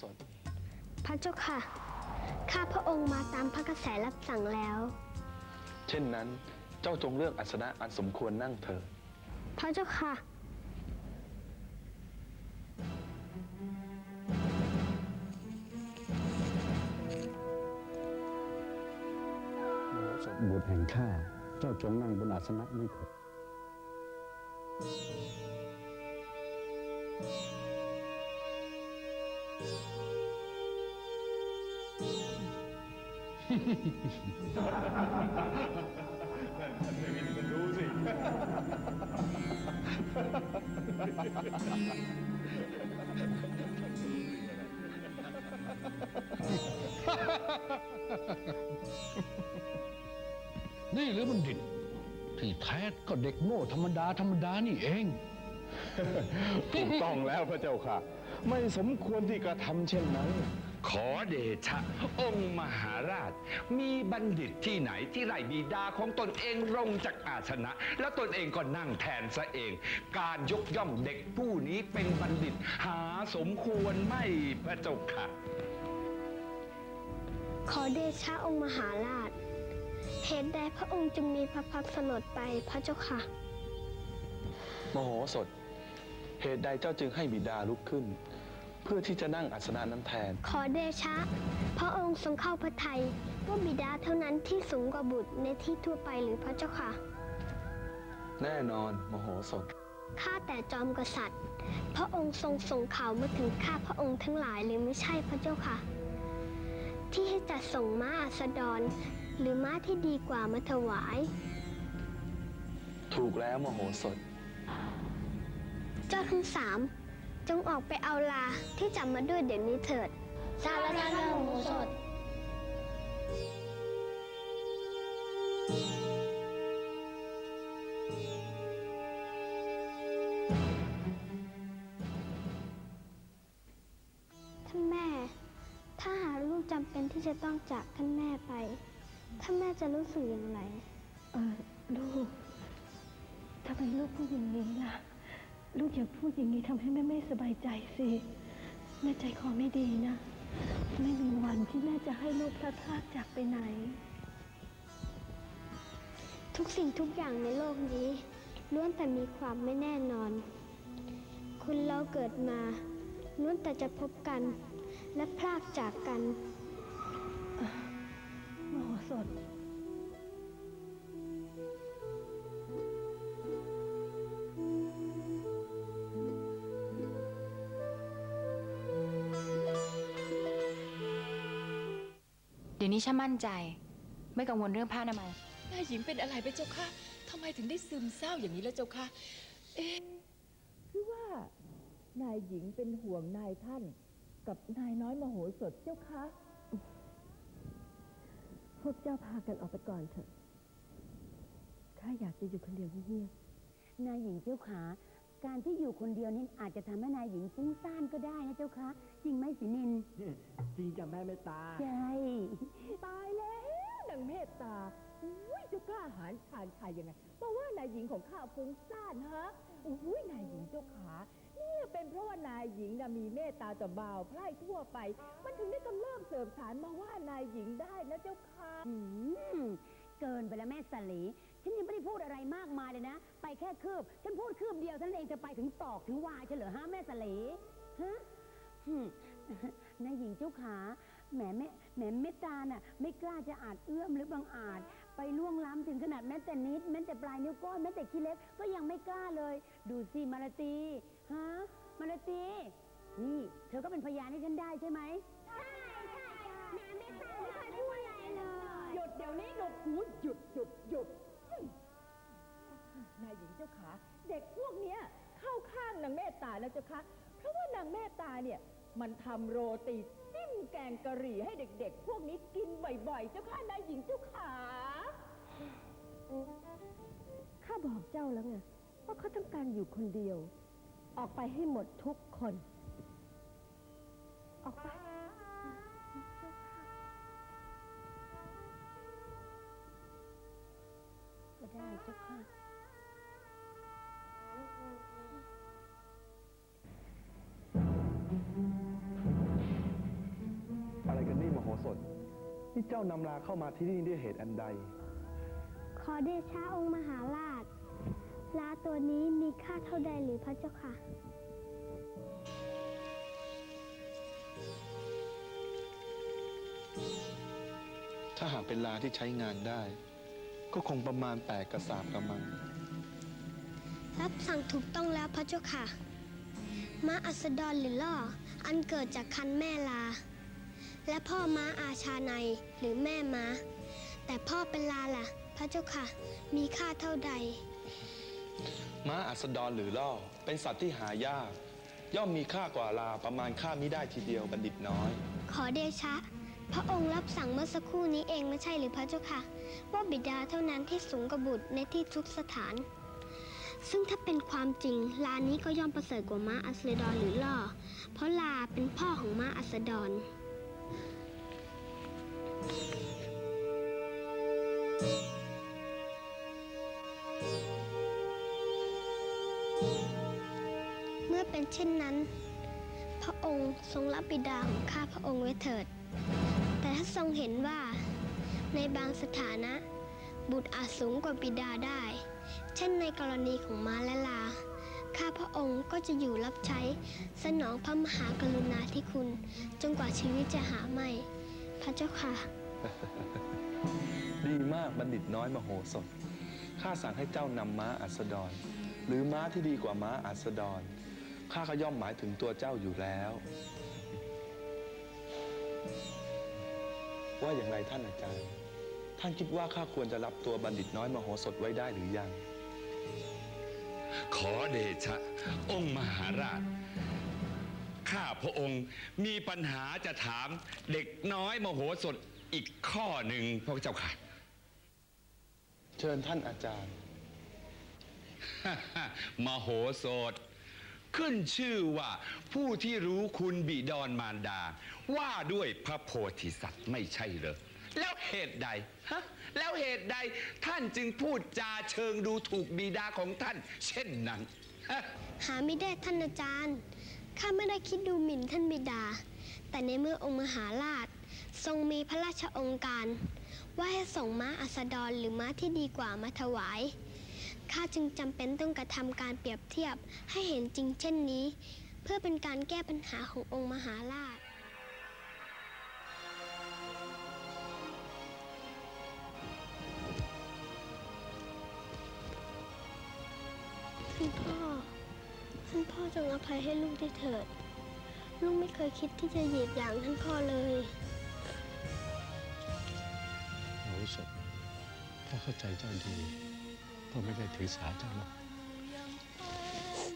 สถ พระเจ้าค่ะ ข้าพระองค์มาตามพระกระแสรับสั่งแล้ว เช่นนั้นเจ้าจงเลือกอัสนะอันสมควรนั่งเถิดพระเจ้าค่ะ บุตรแห่งข้าเจ้าจงนั่งบนอาสนะนี้เถิด นี่หรือบัณฑิต ที่แท้ก็เด็กโง่ธรรมดาธรรมดานี่เอง ถูกต้องแล้วพระเจ้าค่ะ ไม่สมควรที่กระทำเช่นนั้น ขอเดชะ องค์มหาราช มีบัณฑิตที่ไหนที่ไล่บิดาของตนเองลงจากอาสนะ แล้วตนเองก็นั่งแทนซะเอง การยกย่องเด็กผู้นี้เป็นบัณฑิตหาสมควรไม่พระเจ้าค่ะ ขอเดชะองค์มหาราชเหตุใดพระองค์จึงมีพระพักตร์สลดไปพระเจ้าค่ะ มโหสถ เหตุใดเจ้าจึงให้บิดาลุกขึ้นเพื่อที่จะนั่งอัสนะนั้นแทน ขอเดชะ พระองค์ทรงเข้าพระทัยว่าบิดาเท่านั้นที่สูงกว่าบุตรในที่ทั่วไปหรือพระเจ้าค่ะ แน่นอนมโหสถ ข้าแต่จอมกษัตริย์ พระองค์ทรงส่งข่าวมาถึงข้าพระองค์ทั้งหลายหรือไม่ใช่พระเจ้าค่ะ ที่ให้จัดส่งม้าอัสดร หรือม้าที่ดีกว่ามาถวาย ถูกแล้วมโหสถ เจ้าทั้งสาม จงออกไปเอาลาที่จับมาด้วยเดี๋ยวนี้เถิดทราบแล้วท่านโมสดท่านแม่ ถ้าหากลูกจำเป็นที่จะต้องจากท่านแม่ไป ท่านแม่จะรู้สึกอย่างไร เออลูกทำไมลูกพูดอย่างนี้ล่ะ ลูกอย่าพูดอย่างนี้ทำให้แม่ไม่สบายใจสิแม่ใจคอไม่ดีนะ ไม่มีวันที่แม่จะให้ลูกพลาดพลาดจากไปไหน ทุกสิ่งทุกอย่างในโลกนี้ล้วนแต่มีความไม่แน่นอน คนเราเกิดมาล้วนแต่จะพบกันและพลากจากกัน มโหสถ นี้ฉันมั่นใจ ไม่กังวลเรื่องผ้าอนามัยนายหญิงเป็นอะไรไปเจ้าค่ะทำไมถึงได้ซึมเศร้าอย่างนี้แล้วเจ้าค่ะ เอ๊ะคือว่านายหญิงเป็นห่วงนายท่าน กับนายน้อยมโหสถเจ้าค่ะ พวกเจ้าพากันออกไปก่อนเถอะ ข้าอยากจะอยู่คนเดียวเงียบนายหญิงเจ้าขา การที่อยู่คนเดียวนี่อาจจะทำให้นายหญิงฟุ้งซ่านก็ได้นะเจ้าคะ จริงไหมสินิน จริงจ้ะแม่ไม่ตา ใช่ ตายแล้วนางเมตตาอุ้ยเจ้ากล้าหาญชาญชัยยังไงเพราะว่านายหญิงของข้าฟุ้งซ่านฮะอุ้ยนายหญิงเจ้าขาเนี่ยเป็นเพราะว่านายหญิงนะมีเมตตาต่อบ่าวไพร่ทั่วไป มันถึงได้กำเริบเสริมสารมาว่านายหญิงได้นะเจ้าค่ะ อืม เกินไปแล้วแม่สลี ฉันยังไม่ได้พูดอะไรมากมายเลยนะ ไปแค่คืบ ฉันพูดคืบเดียวเท่านั้นเองจะไปถึงตอกถึงวายเฉลอฮะแม่สลีฮะหึนายหญิงเจ้าขาแหมแม่แหมเมตตาน่ะไม่กล้าจะอาจเอื้อมหรือบังอาจ ไปล่วงล้ำถึงขนาดแม้แต่นิด แม้แต่ปลายนิ้วก้อยแม้แต่ขี้เล็บก็ยังไม่กล้าเลย ดูสิมาลตีฮะมาลตีนี่ เธอก็เป็นพยานให้ฉันได้ใช่ไหม ห ยุดเดี๋ยวนี้หนวกหูหยุดหยุดหยุดนายหญิงเจ้าขาเด็กพวกเนี้ยเข้าข้างนางเมตตาแล้วเจ้าคะเพราะว่านางเมตตาเนี่ยมันทำโรตีจิ้มแกงกะหรี่ให้เด็ก ๆ พวกนี้กินบ่อยๆ เจ้าค่ะนายหญิงเจ้าขาข้าบอกเจ้าแล้วไงว่าเขาต้องการอยู่คนเดียว ออกไปให้หมดทุกคน ออกไป ได้เจ้าค่ะสถที่เจ้านำลาเข้ามาที่นี่ด้วยเหตุอันใด ขอเดชะองค์มหาราช ลาตัวนี้มีค่าเท่าใดหรือพระเจ้าค่ะ ถ้าหากเป็นลาที่ใช้งานได้ ก็คงประมาณแปดกระสาบกระมัง รับสั่งถูกต้องแล้วพระเจ้าค่ะม้าอัสดรหรือล่อ อันเกิดจากคันแม่ลา และพ่อม้าอาชาในหรือแม่ม้า แต่พ่อเป็นลาล่ะ พระเจ้าค่ะ มีค่าเท่าใด ม้าอัสดรหรือล่อ เป็นสัตว์ที่หายาก ย่อมมีค่ากว่าลาประมาณค่ามิได้ทีเดียวบัณฑิตน้อย ขอเดชะ พระองค์รับสั่งเมื่อสักครู่นี้เองไม่ใช่หรือพระเจ้าค่ะว่าบิดาเท่านั้นที่สูงกว่าบุตรในที่ทุกสถาน ซึ่งถ้าเป็นความจริงลานี้ก็ย่อมประเสริฐกว่าม้าอัสดรหรือล่อ เพราะลาเป็นพ่อของม้าอัสดรเมื่อเป็นเช่นนั้น พระองค์ทรงรับบิดาของข้าพระองค์ไว้เถิด แต่ถ้าทรงเห็นว่า ในบางสถานะ บุตรอาจสูงกว่าบิดาได้ เช่นในกรณีของม้าและลา ข้าพระองค์ก็จะอยู่รับใช้สนองพระมหากรุณาธิคุณ จนกว่าชีวิตจะหาไม่ พระเจ้าค่ะ ดีมากบัณฑิตน้อยมโหสถ ข้าสั่งให้เจ้านำม้าอัสดร หรือม้าที่ดีกว่าม้าอัสดร ข้าก็ย่อมหมายถึงตัวเจ้าอยู่แล้ว ว่าอย่างไรท่านอาจารย์ ท่านคิดว่าข้าควรจะรับตัวบัณฑิตน้อยมโหสถไว้ได้หรือยัง ขอเดชะ องค์มหาราช ข้าพระองค์มีปัญหาจะถามเด็กน้อยมโหสถอีกข้อหนึ่งพระเจ้าค่ะ เชิญท่านอาจารย์ มโหสถ ขึ้นชื่อว่าผู้ที่รู้คุณบิดอนมารดา ว่าด้วยพระโพธิสัตว์ไม่ใช่เหรอแล้วเหตุใดฮะแล้วเหตุใดท่านจึงพูดจาเชิงดูถูกบิดาของท่าน เช่นนั้นฮะหาไม่ได้ท่านอาจารย์ ข้าไม่ได้คิดดูหมิ่นท่านบิดา แต่ในเมื่อองค์มหาราช ทรงมีพระราชองค์การ ว่าให้ส่งม้าอัสดรหรือม้าที่ดีกว่ามาถวาย ข้าจึงจำเป็นต้องกระทำการเปรียบเทียบให้เห็นจริงเช่นนี้ เพื่อเป็นการแก้ปัญหาขององค์มหาราชท่านพ่อ ท่านพ่อจงอภัยให้ลูกด้เถิด ลูกไม่เคยคิดที่จะเหยียบหลังท่านพ่อเลยโอ้สดพ่อเข้าใจเจ้าดี พ่อไม่ได้ถือสาเจ้าหรอก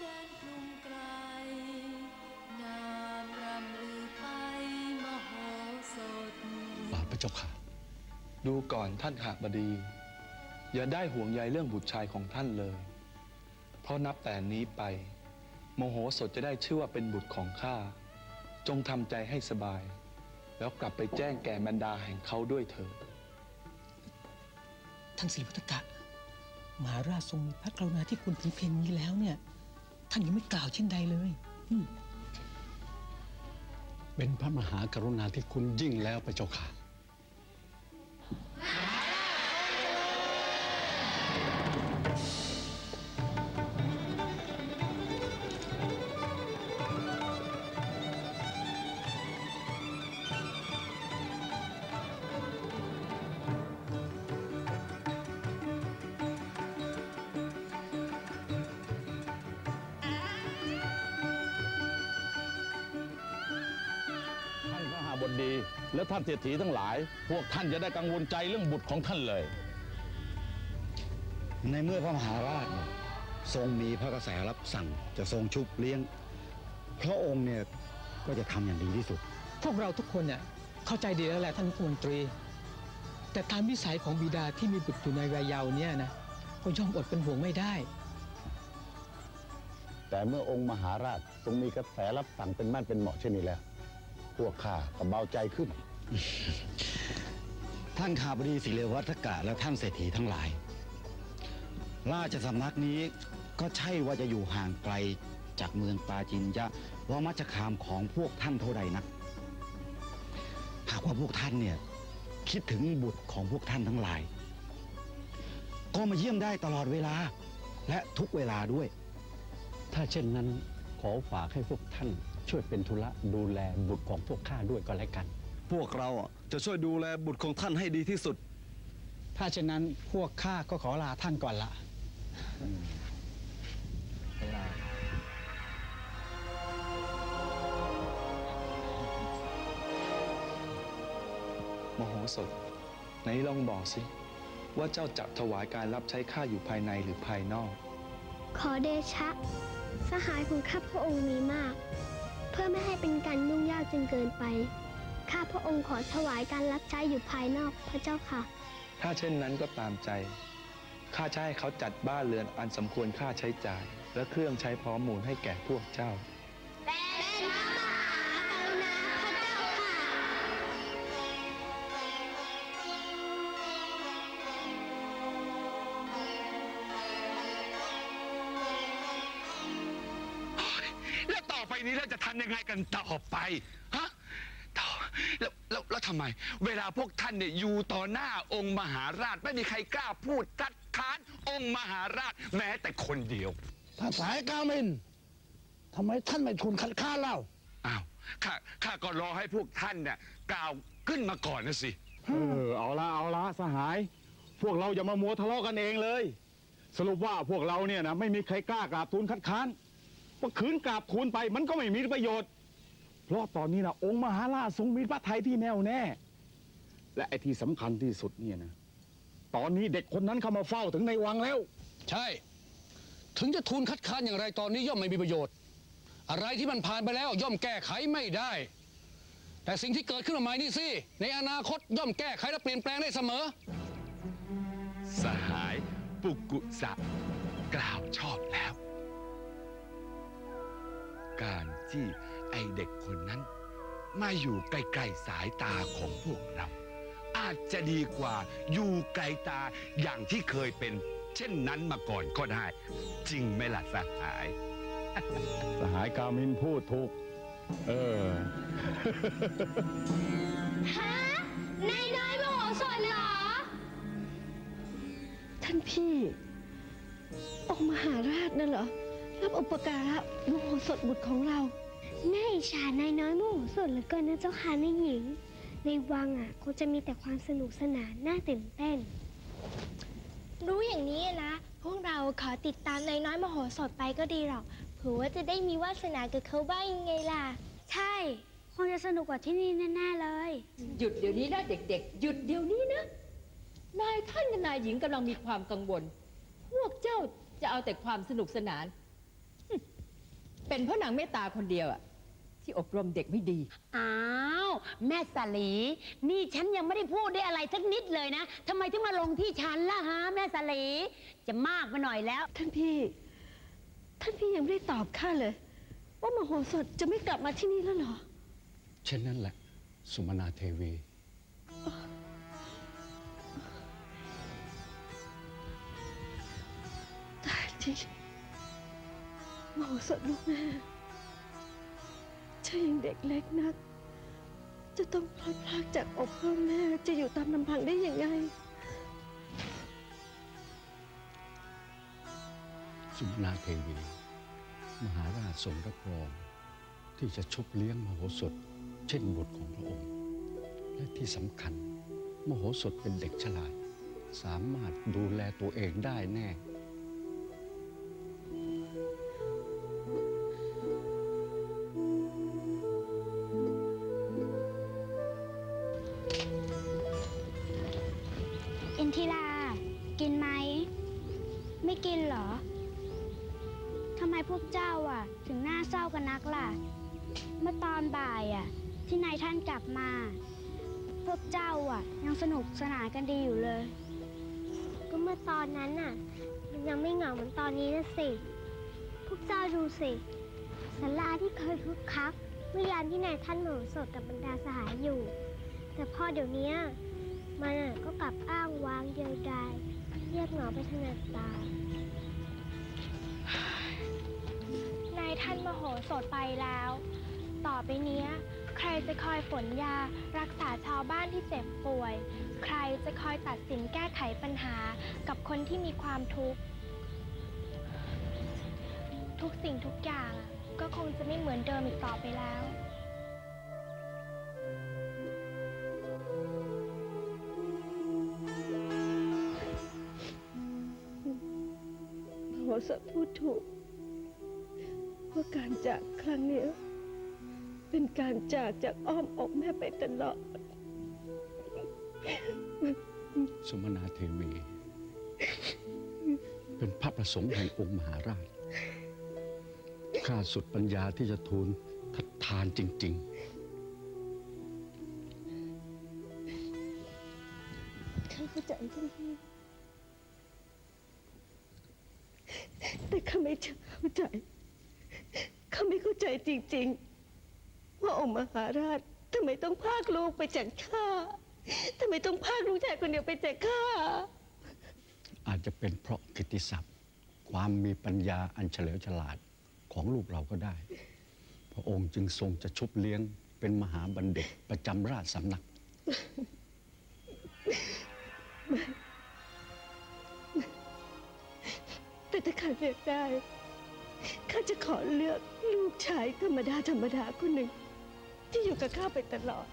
แดนกรุงไกลงามรำลือไปมโหสถฝ่าพระเจ้าค่ะ ดูก่อนท่านหบดี อย่าได้ห่วงใยเรื่องบุตรชายของท่านเลย เพราะนับแต่นี้ไป โมโหสถจะได้ชื่อว่าเป็นบุตรของข้า จงทำใจให้สบาย แล้วกลับไปแจ้งแก่บรรดาแห่งเขาด้วยเถิดท่านสิริวัฒกะ มหาราชทรงมีพระกรุณาที่คุณถึงเพียงนี้แล้วเนี่ย ท่านยังไม่กล่าวเช่นใดเลยอืมเป็นพระมหากรุณาที่คุณยิ่งแล้วพระเจ้าค่ะ และท่านเศรษฐีทั้งหลาย พวกท่านจะได้กังวลใจเรื่องบุตรของท่านเลย ในเมื่อพระมหาราชเนี่ยทรงมีพระกระแสรับสั่งจะทรงชุบเลี้ยง พระองค์เนี่ยก็จะทำอย่างดีที่สุด พวกเราทุกคนเนี่ยเข้าใจดีแล้วแหละท่านรัฐมนตรี แต่ตามวิสัยของบิดาที่มีบุตรอยู่ในวัยเยาว์เนี่ยนะก็ย่อมอดเป็นห่วงไม่ได้ แต่เมื่อองค์มหาราชทรงมีกระแสรับสั่งเป็นมั่นเป็นเหมาะเช่นนี้แล้ว พวกข้าก็เบาใจขึ้น ท่านข้าบดีศิเลวัฒกะและท่านเศรษฐีทั้งหลาย ราชสำนักนี้ก็ใช่ว่าจะอยู่ห่างไกลจากเมืองปาจินยะว่ามัชคามของพวกท่านเท่าใดนัก หากว่าพวกท่านเนี่ยคิดถึงบุตรของพวกท่านทั้งหลาย ก็มาเยี่ยมได้ตลอดเวลาและทุกเวลาด้วย ถ้าเช่นนั้นขอฝากให้พวกท่านช่วยเป็นธุระดูแลบุตรของพวกข้าด้วยก็แล้วกัน พวกเราอะจะช่วยดูแลบุตรของท่านให้ดีที่สุด ถ้าเช่นนั้นพวกข้าก็ขอลาท่านก่อนละ มโหสถ ไหนลองบอกสิ ว่าเจ้าจับถวายการรับใช้ข้าอยู่ภายในหรือภายนอก ขอเดชะ สหายของข้าพระองค์มีมาก เพื่อไม่ให้เป็นการยุ่งยากจนเกินไป ข้าพระองค์ขอถวายการรับใช้อยู่ภายนอกพระเจ้าค่ะ ถ้าเช่นนั้นก็ตามใจ ข้าจะให้เขาจัดบ้านเรือนอันสมควรค่าใช้จ่าย และเครื่องใช้พร้อมมูลให้แก่พวกเจ้าแล้วต่อไปนี้เราจะทำยังไงกันต่อไป ฮะต่อแล้วแล้วแล้ว ทำไม เวลาพวกท่านเนี่ยอยู่ต่อหน้าองค์มหาราช ไม่มีใครกล้าพูดคัดค้านองค์มหาราชแม้แต่คนเดียว ถ้าสายกามินทำไมท่านไม่ทุนคัดค้านเล่าอ้าวข้าข้าก็รอให้พวกท่านเนี่ยกล่าวขึ้นมาก่อนนะสิ เออเอาละเอาละสหาย พวกเราอย่ามามัวทะเลาะกันเองเลย สรุปว่าพวกเราเนี่ยนะไม่มีใครกล้ากราบทูลคัดค้านว่าขืนกราบทูลไปมันก็ไม่มีประโยชน์ เพราะตอนนี้นะองค์มหาราชทรงมีพระทัยที่แน่วแน่ และไอ้ที่สำคัญที่สุดเนี่ยนะ ตอนนี้เด็กคนนั้นเข้ามาเฝ้าถึงในวังแล้ว ใช่ ถึงจะทูลคัดค้านอย่างไรตอนนี้ย่อมไม่มีประโยชน์ อะไรที่มันผ่านไปแล้วย่อมแก้ไขไม่ได้ แต่สิ่งที่เกิดขึ้นมาใหม่นี่สิ ในอนาคตย่อมแก้ไขและเปลี่ยนแปลงได้เสมอ สหายปุกุสะกล่าวชอบแล้ว การที่ ไอเด็กคนนั้น มาอยู่ใกล้ๆสายตาของพวกเรา อาจจะดีกว่าอยู่ไกลตาอย่างที่เคยเป็น เช่นนั้นมาก่อนก็ได้ จริงไหมล่ะสหาย สหายกามินพูดถูก เออ ฮะนายน้อยมโหสถเหรอ ท่านพี่ องค์มหาราชนั่นเหรอ รับอุปการะมโหสถบุตรของเรา น่าอิจฉานายน้อยโมโหสดเหลือเกินนะเจ้าค่ะนายหญิง ในวังอะคงจะมีแต่ความสนุกสนานน่าตื่นเต้น รู้อย่างนี้นะ พวกเราขอติดตามนายน้อยมโหสถไปก็ดีหรอกเผื่อว่าจะได้มีวาสนากับเขาบ้างยังไงล่ะ ใช่ คงจะสนุกกว่าที่นี่แน่ๆเลย หยุดเดี๋ยวนี้นะเด็กๆ หยุดเดี๋ยวนี้นะ นายท่านกับนายหญิงกำลังมีความกังวล พวกเจ้าจะเอาแต่ความสนุกสนานหึเป็นเพราะนางเมตตาคนเดียวอะ ที่อบรมเด็กไม่ดี อ้าว แม่สลี นี่ฉันยังไม่ได้พูดได้อะไรสักนิดเลยนะทำไมถึงมาลงที่ฉันล่ะฮะแม่สลี จะมากไปหน่อยแล้ว ท่านพี่ ท่านพี่ยังไม่ได้ตอบข้าเลย ว่ามโหสถจะไม่กลับมาที่นี่แล้วเหรอ เช่นนั้นแหละ สุมนาเทวี ตายจริงมโหสถลูกแม่ เจ้ายังเด็กเล็กนัก จะต้องพลัดพรากจากอกพ่อแม่จะอยู่ตามลำพังได้ยังไงสุมนาเทวี มหาราชทรงรับรอง ที่จะชุบเลี้ยงมโหสถ เช่นบุตรของพระองค์ และที่สำคัญ มโหสถเป็นเด็กฉลาด สามารถดูแลตัวเองได้แน่ ก็เมื่อตอนนั้นน่ะ มันยังไม่เหงาเหมือนตอนนี้นะสิ พวกเจ้าดูสิศาลาที่เคยคึกคักเมื่อยามที่นายท่านหมอสดกับบรรดาสหายอยู่ แต่พอเดี๋ยวนี้มันอะก็กลับอ้างว้างเดียวดายเรียบเหงาไปถนัดตานายท่านมโหสถไปแล้ว ต่อไปเนี้ย ใครจะคอยฝนยารักษาชาวบ้านที่เจ็บป่วย ใครจะคอยตัดสินแก้ไขปัญหากับคนที่มีความทุกข์ ทุกสิ่งทุกอย่างก็คงจะไม่เหมือนเดิมอีกต่อไปแล้วมโหสถพูดถูกว่าการจากครั้งนี้เป็นการจากจากอ้อมอกแม่ไปตลอด สมนาเทวี เป็นพระประสงค์แห่งองค์มหาราช ข้าสุดปัญญาที่จะทูลทัดทานจริง ๆ ข้าเข้าใจท่านพี่ แต่ข้าไม่เข้าใจ ข้าไม่เข้าใจจริง ๆ ว่าองค์มหาราชทำไมต้องพากลูกไปจากข้า ทำไมต้องพากลูกชายคนเดียวไปจากข้าๆอาจจะเป็นเพราะกิตติศัพท์ ความมีปัญญาอันเฉลียวฉลาดของลูกเราก็ได้ พระองค์จึงทรงจะชุบเลี้ยงเป็นมหาบัณฑิตประจำราชสำนัก แต่ถ้าข้าเลือกได้ ข้าจะขอเลือกลูกชายธรรมดาธรรมดาคนหนึ่ง ที่อยู่กับข้าไปตลอด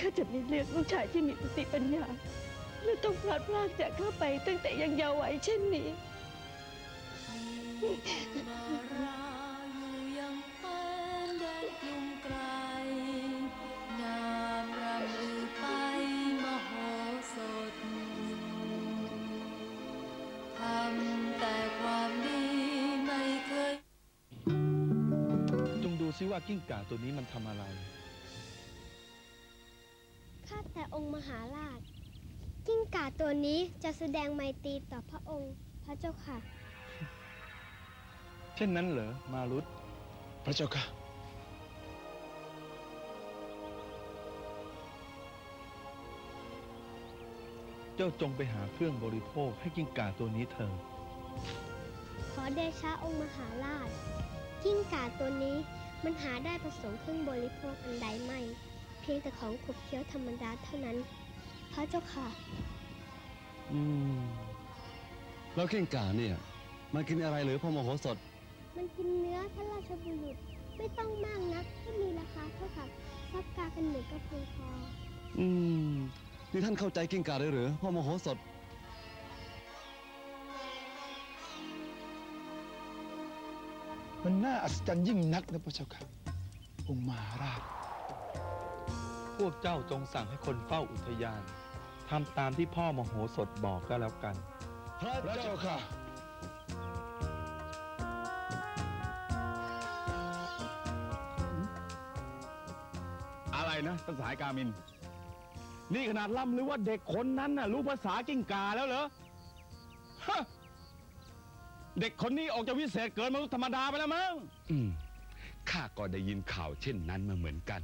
ข้าจะไม่เลือกลูกชายที่มีสติปัญญา และต้องพลาดพลาดจากข้าไปตั้งแต่ยังเยาว์วัยเช่นนี้ดาราอยู่ยังแคว้นแดนกรุงไกลนามรำลือไปมโหสถทำแต่ความดีไม่เคย จงดูซิว่ากิ้งก่าตัวนี้มันทำอะไร มหาราชกิ้งก่าตัวนี้จะแสดงไมตรีต่อพระองค์พระเจ้าค่ะ เช่นนั้นเหรอ มารุตพระเจ้าค่ะ เจ้าจงไปหาเครื่องบริโภคให้กิ้งก่าตัวนี้เถิดขอเดชะองค์มหาราช กิ้งก่าตัวนี้มันหาได้ผสมเครื่องบริโภคอันใดไม่เพียงแต่ของขบเคี้ยวธรรมดาเท่านั้น พระเจ้าค่ะ อืม แล้วกิ้งก่าเนี่ยมากินอะไรหรือพ่อมโหสถ มันกินเนื้อพระราชบุรุษไม่ต้องมากนักที่มีราคาเท่ากับซับกากันหนึ่งก็เพียงพอ อืม นี่ท่านเข้าใจกิ้งก่าเลยหรือพ่อมโหสถมันน่าอัศจรรย์ยิ่งนักนะพระเจ้าค่ะองค์มหาราช พวกเจ้าจงสั่งให้คนเฝ้าอุทยานทำตามที่พ่อมโหสถบอกก็แล้วกัน พระเจ้าค่ะ อะไรนะท่านสหายกามิน นี่ขนาดล่ำหรือว่าเด็กคนนั้นน่ะรู้ภาษากิ้งกาแล้วเหรอฮะเด็กคนนี้ออกจะวิเศษเกินมนุษย์ธรรมดาไปแล้วมั้ง อืมข้าก็ได้ยินข่าวเช่นนั้นมาเหมือนกัน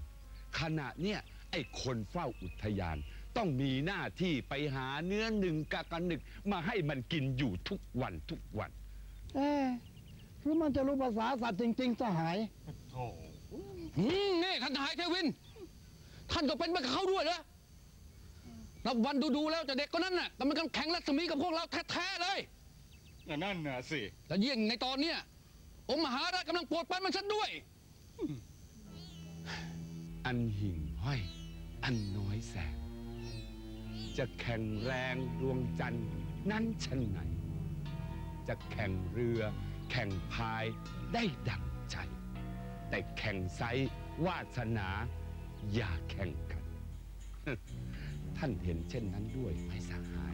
ขณะเนี่ย ไอ้คนเฝ้าอุทยาน ต้องมีหน้าที่ไปหาเนื้อหนึ่งกะกันหนึ่งมาให้มันกินอยู่ทุกวันทุกวัน เอ๊ะหรือมันจะรู้ภาษาสัตว์จริงๆสหาย อืมนี่ท่านทหารเทวิน ท่านก็เป็นเหมือนกับเขาด้วยเหรอนับวันดูๆแล้วแต่เด็กคนนั้นน่ะกำลังแข่งรัศมีกับพวกเราแท้ๆเลย นั่นน่ะสิและยิ่งในตอนเนี้ยองค์มหาราชกำลังโปรดปรานมันฉันด้วย อันหิ่งห้อย อันน้อยแสน จะแข่งแรงดวงจันทร์นั้นชันไหน จะแข่งเรือ แข่งพายได้ดังใจ แต่แข่งไซวาสนา อย่าแข่งกัน ท่านเห็นเช่นนั้นด้วยไหมสหาย